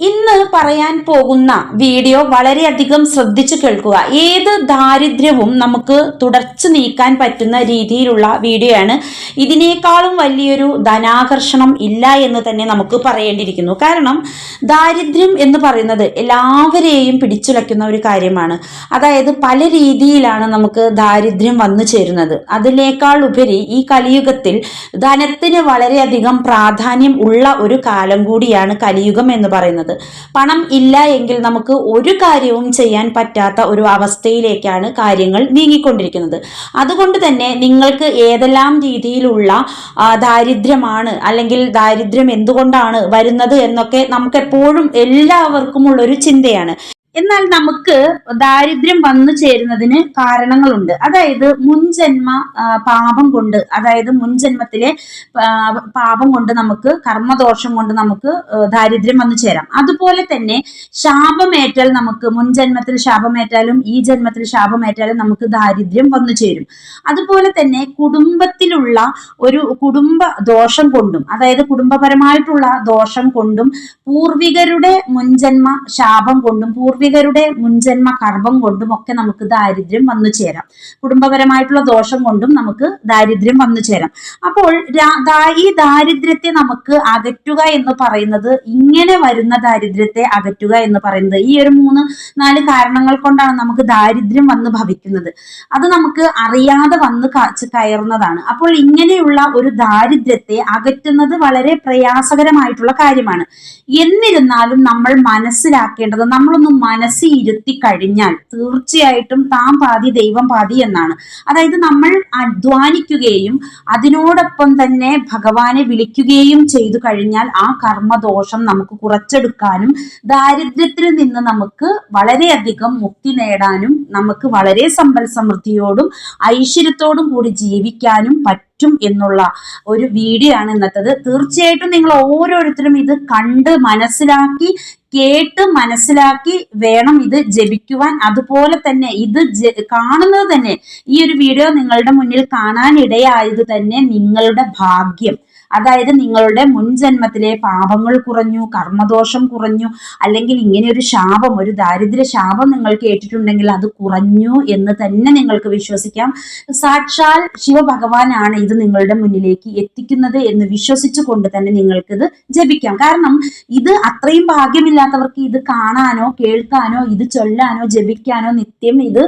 ഇന്ന് പറയാൻ പോകുന്ന വീഡിയോ വളരെയധികം ശ്രദ്ധിച്ചു കേൾക്കുക. ഏത് ദാരിദ്ര്യവും നമുക്ക് തുടച്ചു നീക്കാൻ പറ്റുന്ന രീതിയിലുള്ള വീഡിയോ ആണ്. ഇതിനേക്കാളും വലിയൊരു ധനാകർഷണം ഇല്ല എന്ന് തന്നെ നമുക്ക് പറയേണ്ടിയിരിക്കുന്നു. കാരണം ദാരിദ്ര്യം എന്ന് പറയുന്നത് എല്ലാവരെയും പിടിച്ചുലയ്ക്കുന്ന ഒരു കാര്യമാണ്. അതായത് പല രീതിയിലാണ് നമുക്ക് ദാരിദ്ര്യം വന്നു ചേരുന്നത്. അതിനേക്കാൾ ഉപരി ഈ കലിയുഗത്തിൽ ധനത്തിന് വളരെയധികം പ്രാധാന്യം ഉള്ള ഒരു കാലം കൂടിയാണ് കലിയുഗം എന്ന് പറയുന്നത്. പണം ഇല്ല എങ്കിൽ നമുക്ക് ഒരു കാര്യവും ചെയ്യാൻ പറ്റാത്ത ഒരു അവസ്ഥയിലേക്കാണ് കാര്യങ്ങൾ നീങ്ങിക്കൊണ്ടിരിക്കുന്നത്. അതുകൊണ്ട് തന്നെ നിങ്ങൾക്ക് ഏതെല്ലാം രീതിയിലുള്ള ദാരിദ്ര്യമാണ് അല്ലെങ്കിൽ ദാരിദ്ര്യം എന്തുകൊണ്ടാണ് വരുന്നത് എന്നൊക്കെ നമുക്ക് എപ്പോഴും എല്ലാവർക്കും ഉള്ളൊരു ചിന്തയാണ്. എന്നാൽ നമുക്ക് ദാരിദ്ര്യം വന്നു ചേരുന്നതിന് കാരണങ്ങളുണ്ട്. അതായത് മുൻജന്മ പാപം കൊണ്ട് അതായത് മുൻജന്മത്തിലെ പാപം കൊണ്ട് നമുക്ക് കർമ്മദോഷം കൊണ്ട് നമുക്ക് ദാരിദ്ര്യം വന്നു ചേരാം. അതുപോലെ തന്നെ ശാപമേറ്റാൽ നമുക്ക് മുൻജന്മത്തിൽ ശാപമേറ്റാലും ഈ ജന്മത്തിൽ ശാപമേറ്റാലും നമുക്ക് ദാരിദ്ര്യം വന്നു ചേരും. അതുപോലെ തന്നെ കുടുംബത്തിലുള്ള ഒരു കുടുംബ ദോഷം കൊണ്ടും അതായത് കുടുംബപരമായിട്ടുള്ള ദോഷം കൊണ്ടും പൂർവികരുടെ മുൻജന്മ ശാപം കൊണ്ടും പൂർവികരുടെ മുൻജന്മ കർമ്മം കൊണ്ടും ഒക്കെ നമുക്ക് ദാരിദ്ര്യം വന്നു ചേരാം. കുടുംബപരമായിട്ടുള്ള ദോഷം കൊണ്ടും നമുക്ക് ദാരിദ്ര്യം വന്നു ചേരാം. അപ്പോൾ ഈ ദാരിദ്ര്യത്തെ നമുക്ക് അകറ്റുക എന്ന് പറയുന്നത് ഇങ്ങനെ വരുന്ന ദാരിദ്ര്യത്തെ അകറ്റുക എന്ന് പറയുന്നത് ഈ ഒരു മൂന്ന് നാല് കാരണങ്ങൾ കൊണ്ടാണ് നമുക്ക് ദാരിദ്ര്യം വന്ന് ഭവിക്കുന്നത്. അത് നമുക്ക് അറിയാതെ വന്ന് കയറുന്നതാണ്. അപ്പോൾ ഇങ്ങനെയുള്ള ഒരു ദാരിദ്ര്യത്തെ അകറ്റുന്നത് വളരെ പ്രയാസകരമായിട്ടുള്ള കാര്യമാണ്. എന്നിരുന്നാലും നമ്മൾ മനസ്സിലാക്കേണ്ടത് നമ്മളൊന്ന് മനസ്സിൽ ഇരുത്തി കഴിഞ്ഞാൽ തീർച്ചയായിട്ടും താൻ പാതി ദൈവം പാതി എന്നാണ്. അതായത് നമ്മൾ അധ്വാനിക്കുകയും അതിനോടൊപ്പം തന്നെ ഭഗവാനെ വിളിക്കുകയും ചെയ്തു കഴിഞ്ഞാൽ ആ കർമ്മദോഷം നമുക്ക് കുറച്ചെടുക്കാനും ദാരിദ്ര്യത്തിൽ നിന്ന് നമുക്ക് വളരെയധികം മുക്തി നേടാനും നമുക്ക് വളരെ സമ്പൽ സമൃദ്ധിയോടും ഐശ്വര്യത്തോടും കൂടി ജീവിക്കാനും പറ്റും എന്നുള്ള ഒരു വീഡിയോ ആണ് ഇന്നത്തത്. തീർച്ചയായിട്ടും നിങ്ങൾ ഓരോരുത്തരും ഇത് കണ്ട് മനസ്സിലാക്കി കേട്ട് മനസ്സിലാക്കി വേണം ഇത് ജപിക്കുവാൻ. അതുപോലെ തന്നെ ഇത് കാണുന്നത് തന്നെ ഈ ഒരു വീഡിയോ നിങ്ങളുടെ മുന്നിൽ കാണാൻ കാണാനിടയായത് തന്നെ നിങ്ങളുടെ ഭാഗ്യം. അതായത് നിങ്ങളുടെ മുൻജന്മത്തിലെ പാപങ്ങൾ കുറഞ്ഞു കർമ്മദോഷം കുറഞ്ഞു അല്ലെങ്കിൽ ഇങ്ങനെ ഒരു ശാപം ഒരു ദാരിദ്ര്യ ശാപം നിങ്ങൾ കേട്ടിട്ടുണ്ടെങ്കിൽ അത് കുറഞ്ഞു എന്ന് തന്നെ നിങ്ങൾക്ക് വിശ്വസിക്കാം. സാക്ഷാൽ ശിവഭഗവാനാണ് ഇത് നിങ്ങളുടെ മുന്നിലേക്ക് എത്തിക്കുന്നത് എന്ന് വിശ്വസിച്ചുകൊണ്ട് തന്നെ നിങ്ങൾക്കിത് ജപിക്കാം. കാരണം ഇത് അത്രയും ഭാഗ്യമില്ലാത്തവർക്ക് ഇത് കാണാനോ കേൾക്കാനോ ഇത് ചൊല്ലാനോ ജപിക്കാനോ നിത്യം ഇത്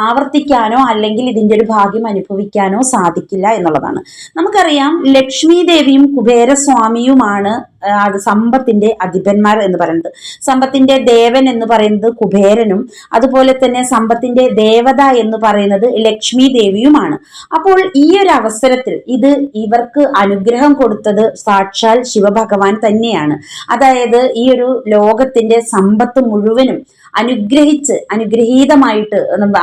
ആവർത്തിക്കാനോ അല്ലെങ്കിൽ ഇതിന്റെ ഒരു ഭാഗ്യം അനുഭവിക്കാനോ സാധിക്കില്ല എന്നുള്ളതാണ്. നമുക്കറിയാം ലക്ഷ്മി ദേവിയും കുബേരസ്വാമിയുമാണ് അത് സമ്പത്തിന്റെ അധിപന്മാർ എന്ന് പറയുന്നത്. സമ്പത്തിന്റെ ദേവൻ എന്ന് പറയുന്നത് കുബേരനും അതുപോലെ തന്നെ സമ്പത്തിന്റെ ദേവത എന്ന് പറയുന്നത് ലക്ഷ്മി ദേവിയുമാണ്. അപ്പോൾ ഈ ഒരു അവസരത്തിൽ ഇത് ഇവർക്ക് അനുഗ്രഹം കൊടുത്തത് സാക്ഷാൽ ശിവഭഗവാൻ തന്നെയാണ്. അതായത് ഈ ഒരു ലോകത്തിന്റെ സമ്പത്ത് മുഴുവനും അനുഗ്രഹിച്ച് അനുഗ്രഹീതമായിട്ട്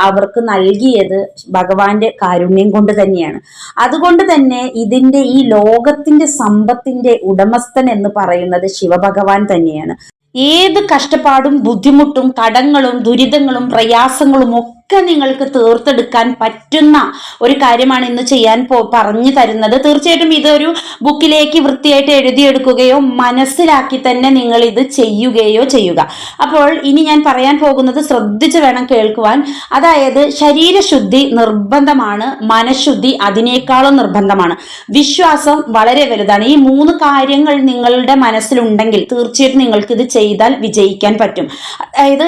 അവർക്ക് നൽകിയത് ഭഗവാന്റെ കാരുണ്യം കൊണ്ട് തന്നെയാണ്. അതുകൊണ്ട് തന്നെ ഇതിന്റെ ഈ ലോകത്തിന്റെ സമ്പത്തിന്റെ ഉടമസ്ഥൻ എന്ന് പറയുന്നത് ശിവഭഗവാൻ തന്നെയാണ്. ഏത് കഷ്ടപ്പാടും ബുദ്ധിമുട്ടും കടങ്ങളും ദുരിതങ്ങളും പ്രയാസങ്ങളും ഒക്കെ നിങ്ങൾക്ക് തീർത്തെടുക്കാൻ പറ്റുന്ന ഒരു കാര്യമാണ് ഇന്ന് ചെയ്യാൻ പോ പറഞ്ഞു തരുന്നത്. തീർച്ചയായിട്ടും ഇതൊരു ബുക്കിലേക്ക് വൃത്തിയായിട്ട് എഴുതിയെടുക്കുകയോ മനസ്സിലാക്കി തന്നെ നിങ്ങൾ ഇത് ചെയ്യുകയോ ചെയ്യുക. അപ്പോൾ ഇനി ഞാൻ പറയാൻ പോകുന്നത് ശ്രദ്ധിച്ച് വേണം കേൾക്കുവാൻ. അതായത് ശരീരശുദ്ധി നിർബന്ധമാണ് മനഃശുദ്ധി അതിനേക്കാളും നിർബന്ധമാണ്. വിശ്വാസം വളരെ വലുതാണ്. ഈ മൂന്ന് കാര്യങ്ങൾ നിങ്ങളുടെ മനസ്സിലുണ്ടെങ്കിൽ തീർച്ചയായിട്ടും നിങ്ങൾക്ക് ഇത് ചെയ്താൽ വിജയിക്കാൻ പറ്റും. അതായത്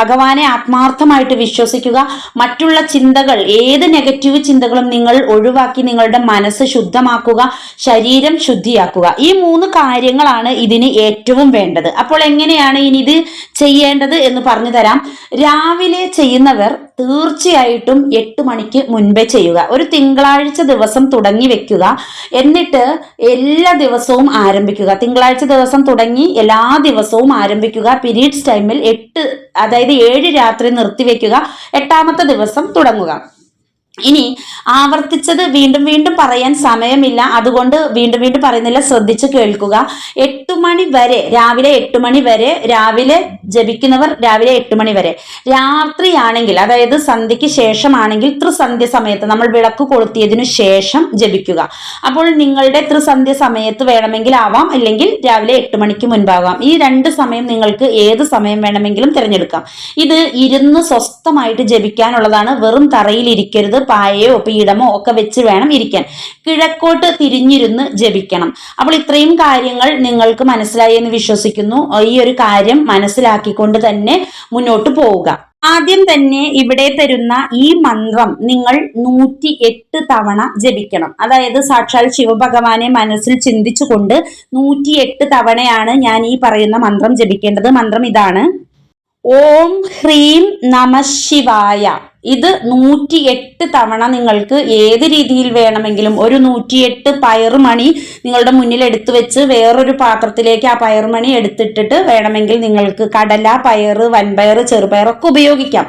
ഭഗവാനെ ആത്മാർത്ഥമായിട്ട് വിശ്വസിക്കുക മറ്റുള്ള ചിന്തകൾ ഏത് നെഗറ്റീവ് ചിന്തകളും നിങ്ങൾ ഒഴിവാക്കി നിങ്ങളുടെ മനസ്സ് ശുദ്ധമാക്കുക ശരീരം ശുദ്ധിയാക്കുക. ഈ മൂന്ന് കാര്യങ്ങളാണ് ഇതിന് ഏറ്റവും വേണ്ടത്. അപ്പോൾ എങ്ങനെയാണ് ഇനി ഇത് ചെയ്യേണ്ടത് എന്ന് പറഞ്ഞു തരാം രാവിലെ ചെയ്യുന്നവർ തീർച്ചയായിട്ടും എട്ട് മണിക്ക് മുൻപേ ചെയ്യുക. ഒരു തിങ്കളാഴ്ച ദിവസം തുടങ്ങി വെക്കുക. എന്നിട്ട് എല്ലാ ദിവസവും ആരംഭിക്കുക. തിങ്കളാഴ്ച ദിവസം തുടങ്ങി എല്ലാ ദിവസവും ആരംഭിക്കുക. പീരീഡ്സ് ടൈമിൽ എട്ട് അതായത് ഏഴ് രാത്രി നിർത്തിവെക്കുക എട്ടാമത്തെ ദിവസം തുടങ്ങുക. ഇനി ആവർത്തിച്ചത് വീണ്ടും വീണ്ടും പറയാൻ സമയമില്ല. അതുകൊണ്ട് വീണ്ടും വീണ്ടും പറയുന്നില്ല. ശ്രദ്ധിച്ച് കേൾക്കുക. എട്ടു മണി വരെ രാവിലെ എട്ടു മണി വരെ രാവിലെ ജപിക്കുന്നവർ രാവിലെ എട്ട് മണി വരെ. രാത്രിയാണെങ്കിൽ അതായത് സന്ധ്യയ്ക്ക് ശേഷമാണെങ്കിൽ ത്രിസന്ധ്യ സമയത്ത് നമ്മൾ വിളക്ക് കൊളുത്തിയതിനു ശേഷം ജപിക്കുക. അപ്പോൾ നിങ്ങളുടെ ത്രിസന്ധ്യ സമയത്ത് വേണമെങ്കിൽ ആവാം. അല്ലെങ്കിൽ രാവിലെ എട്ട് മണിക്ക് മുൻപാകാം. ഈ രണ്ട് സമയം നിങ്ങൾക്ക് ഏത് സമയം വേണമെങ്കിലും തിരഞ്ഞെടുക്കാം. ഇത് ഇരുന്ന് സ്വസ്ഥമായിട്ട് ജപിക്കാനുള്ളതാണ്. വെറും തറയിൽ ഇരിക്കരുത് പായയോ പീഠമോ ഒക്കെ വെച്ച് വേണം ഇരിക്കാൻ. കിഴക്കോട്ട് തിരിഞ്ഞിരുന്ന് ജപിക്കണം. അപ്പോൾ ഇത്രയും കാര്യങ്ങൾ നിങ്ങൾക്ക് മനസ്സിലായി എന്ന് വിശ്വസിക്കുന്നു. ഈ ഒരു കാര്യം മനസ്സിലാക്കിക്കൊണ്ട് തന്നെ മുന്നോട്ട് പോവുക. ആദ്യം തന്നെ ഇവിടെ തരുന്ന ഈ മന്ത്രം നിങ്ങൾ നൂറ്റി എട്ട് തവണ ജപിക്കണം. അതായത് സാക്ഷാൽ ശിവഭഗവാനെ മനസ്സിൽ ചിന്തിച്ചുകൊണ്ട് നൂറ്റി എട്ട് തവണയാണ് ഞാൻ ഈ പറയുന്ന മന്ത്രം ജപിക്കേണ്ടത്. മന്ത്രം ഇതാണ്. ഓം ഹ്രീം നമ ശിവായ. ഇത് നൂറ്റി എട്ട് തവണ നിങ്ങൾക്ക് ഏത് രീതിയിൽ വേണമെങ്കിലും ഒരു നൂറ്റിയെട്ട് പയറുമണി നിങ്ങളുടെ മുന്നിൽ എടുത്തു വെച്ച് വേറൊരു പാത്രത്തിലേക്ക് ആ പയറുമണി എടുത്തിട്ടിട്ട് വേണമെങ്കിൽ നിങ്ങൾക്ക് കടല പയറ് വൻപയർ ചെറുപയർ ഒക്കെ ഉപയോഗിക്കാം.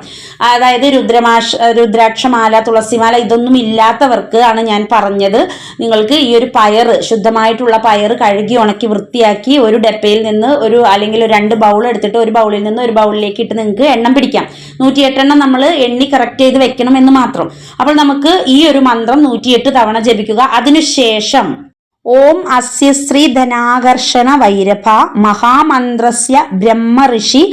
അതായത് രുദ്രമാഷ രുദ്രാക്ഷമാല തുളസിമാല ഇതൊന്നും ഇല്ലാത്തവർക്ക് ആണ് ഞാൻ പറഞ്ഞത്. നിങ്ങൾക്ക് ഈ ഒരു പയർ ശുദ്ധമായിട്ടുള്ള പയർ കഴുകി ഉണക്കി വൃത്തിയാക്കി ഒരു ഡപ്പയിൽ നിന്ന് ഒരു അല്ലെങ്കിൽ രണ്ട് ബൗൾ എടുത്തിട്ട് ഒരു ബൗളിൽ നിന്ന് ഒരു ബൗളിലേക്ക് ഇട്ട് നിങ്ങൾക്ക് എണ്ണം പിടിക്കാം. നൂറ്റിയെട്ടെണ്ണം നമ്മൾ എണ്ണി ചെയ്ത് വെക്കണം എന്ന് മാത്രം. അപ്പോൾ നമുക്ക് ഈ ഒരു മന്ത്രം നൂറ്റിയെട്ട് തവണ ജപിക്കുക. അതിനുശേഷം ഓം അസ്യ ശ്രീ ധനാകർഷണ വൈരഭ മഹാമന്ത്രസ്യ ബ്രഹ്മഋഷി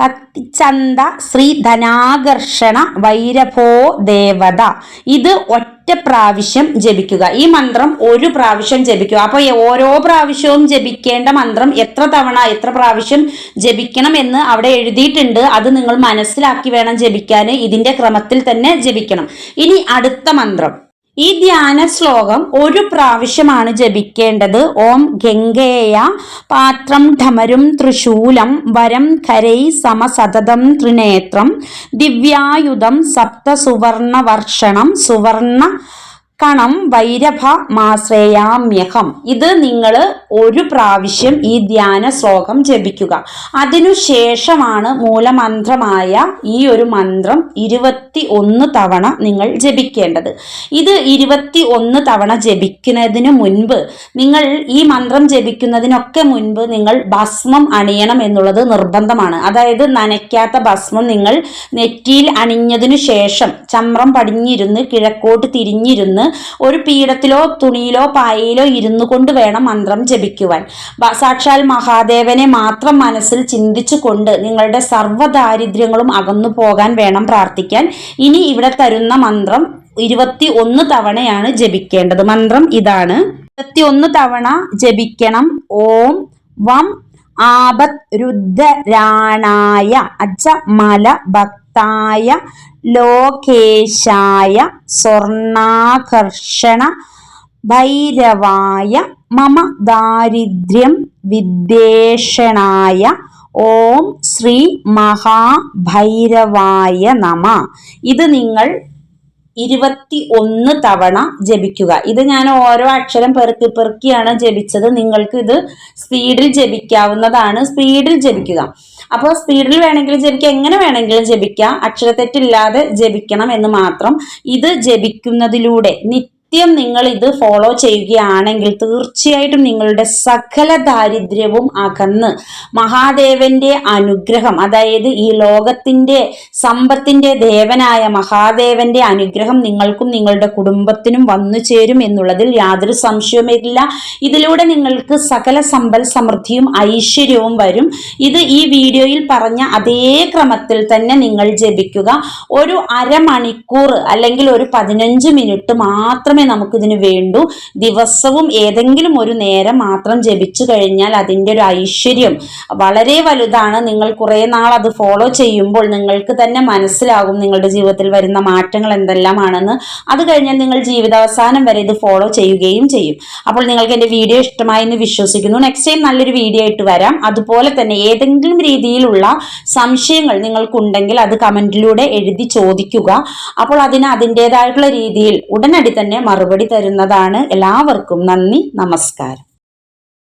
പത്തിച്ചന്ത ശ്രീ ധനാകർഷണ വൈരഭോ ദേവത. ഇത് ഒറ്റ പ്രാവശ്യം ജപിക്കുക. ഈ മന്ത്രം ഒരു പ്രാവശ്യം ജപിക്കുക. അപ്പോൾ ഓരോ പ്രാവശ്യവും ജപിക്കേണ്ട മന്ത്രം എത്ര തവണ എത്ര പ്രാവശ്യം ജപിക്കണം എന്ന് അവിടെ എഴുതിയിട്ടുണ്ട്. അത് നിങ്ങൾ മനസ്സിലാക്കി വേണം ജപിക്കാൻ. ഇതിന്റെ ക്രമത്തിൽ തന്നെ ജപിക്കണം. ഇനി അടുത്ത മന്ത്രം. ഈ ധ്യാന ശ്ലോകം ഒരു പ്രാവശ്യമാണ് ജപിക്കേണ്ടത്. ഓം ഗംഗേയ പാത്രം ധമരും തൃശൂലം വരം കരൈ സമസതതം ത്രിനേത്രം ദിവ്യായുധം സപ്തസുവർണവർഷണം സുവർണ കണം വൈരഭ മാശ്രയാമ്യഹം. ഇത് നിങ്ങൾ ഒരു പ്രാവശ്യം ഈ ധ്യാന ശ്ലോകം ജപിക്കുക. അതിനുശേഷമാണ് മൂലമന്ത്രമായ ഈ ഒരു മന്ത്രം ഇരുപത്തി ഒന്ന് തവണ നിങ്ങൾ ജപിക്കേണ്ടത്. ഇത് ഇരുപത്തി ഒന്ന് തവണ ജപിക്കുന്നതിന് മുൻപ് നിങ്ങൾ ഈ മന്ത്രം ജപിക്കുന്നതിനൊക്കെ മുൻപ് നിങ്ങൾ ഭസ്മം അണിയണം എന്നുള്ളത് നിർബന്ധമാണ്. അതായത് നനയ്ക്കാത്ത ഭസ്മം നിങ്ങൾ നെറ്റിയിൽ അണിഞ്ഞതിനു ശേഷം ചമ്രം പടിഞ്ഞിരുന്ന് കിഴക്കോട്ട് തിരിഞ്ഞിരുന്ന് ഒരു പീഠത്തിലോ തുണിയിലോ പായയിലോ ഇരുന്നു കൊണ്ട് വേണം മന്ത്രം ജപിക്കുവാൻ. സാക്ഷാൽ മഹാദേവനെ മാത്രം മനസ്സിൽ ചിന്തിച്ചു കൊണ്ട് നിങ്ങളുടെ സർവദാരിദ്ര്യങ്ങളും അകന്നു പോകാൻ വേണം പ്രാർത്ഥിക്കാൻ. ഇനി ഇവിടെ തരുന്ന മന്ത്രം ഇരുപത്തി ഒന്ന് തവണയാണ് ജപിക്കേണ്ടത്. മന്ത്രം ഇതാണ്. ഇരുപത്തി ഒന്ന് തവണ ജപിക്കണം. ഓം വം ആപത് രുദ്രാണായ അച്ഛ മല ഭക്തായ ലോകേശായ സ്വർണാകർഷണ ഭൈരവായ മമ ദാരിദ്ര്യം വിദ്വേഷണായ ഓം ശ്രീ മഹാഭൈരവായ നമ. ഇത് നിങ്ങൾ ഇരുപത്തി ഒന്ന് തവണ ജപിക്കുക. ഇത് ഞാൻ ഓരോ അക്ഷരം പെറുക്കി പെറുക്കിയാണ് ജപിച്ചത്. നിങ്ങൾക്ക് ഇത് സ്പീഡിൽ ജപിക്കാവുന്നതാണ്. സ്പീഡിൽ ജപിക്കുക. അപ്പോൾ സ്പീഡിൽ വേണമെങ്കിലും ജപിക്കുക. എങ്ങനെ വേണമെങ്കിലും ജപിക്കാം. അക്ഷരത്തെറ്റില്ലാതെ ജപിക്കണം എന്ന് മാത്രം. ഇത് ജപിക്കുന്നതിലൂടെ നിത്യ നിത്യം നിങ്ങൾ ഇത് ഫോളോ ചെയ്യുകയാണെങ്കിൽ തീർച്ചയായിട്ടും നിങ്ങളുടെ സകല ദാരിദ്ര്യവും അകന്ന് മഹാദേവന്റെ അനുഗ്രഹം അതായത് ഈ ലോകത്തിന്റെ സമ്പത്തിന്റെ ദേവനായ മഹാദേവന്റെ അനുഗ്രഹം നിങ്ങൾക്കും നിങ്ങളുടെ കുടുംബത്തിനും വന്നു ചേരും എന്നുള്ളതിൽ യാതൊരു സംശയവുമില്ല. ഇതിലൂടെ നിങ്ങൾക്ക് സകല സമ്പൽ സമൃദ്ധിയും ഐശ്വര്യവും വരും. ഇത് ഈ വീഡിയോയിൽ പറഞ്ഞ അതേ ക്രമത്തിൽ തന്നെ നിങ്ങൾ ജപിക്കുക. ഒരു അരമണിക്കൂർ അല്ലെങ്കിൽ ഒരു പതിനഞ്ച് മിനിറ്റ് മാത്രമേ മാത്രമേ നമുക്കിതിന് വേണ്ടൂ. ദിവസവും ഏതെങ്കിലും ഒരു നേരം മാത്രം ജപിച്ചു കഴിഞ്ഞാൽ അതിന്റെ ഒരു ഐശ്വര്യം വളരെ വലുതാണ്. നിങ്ങൾ കുറേ നാൾ അത് ഫോളോ ചെയ്യുമ്പോൾ നിങ്ങൾക്ക് തന്നെ മനസ്സിലാകും നിങ്ങളുടെ ജീവിതത്തിൽ വരുന്ന മാറ്റങ്ങൾ എന്തെല്ലാമാണെന്ന്. അത് കഴിഞ്ഞാൽ നിങ്ങൾ ജീവിതാവസാനം വരെ ഇത് ഫോളോ ചെയ്യുകയും ചെയ്യും. അപ്പോൾ നിങ്ങൾക്ക് എന്റെ വീഡിയോ ഇഷ്ടമായി എന്ന് വിശ്വസിക്കുന്നു. നെക്സ്റ്റ് ടൈം നല്ലൊരു വീഡിയോ ആയിട്ട് വരാം. അതുപോലെ തന്നെ ഏതെങ്കിലും രീതിയിലുള്ള സംശയങ്ങൾ നിങ്ങൾക്കുണ്ടെങ്കിൽ അത് കമന്റിലൂടെ എഴുതി ചോദിക്കുക. അപ്പോൾ അതിന് അതിന്റെതായിട്ടുള്ള രീതിയിൽ ഉടനടി തന്നെ മറുപടി തരുന്നതാണ്. എല്ലാവർക്കും നന്ദി. നമസ്കാരം.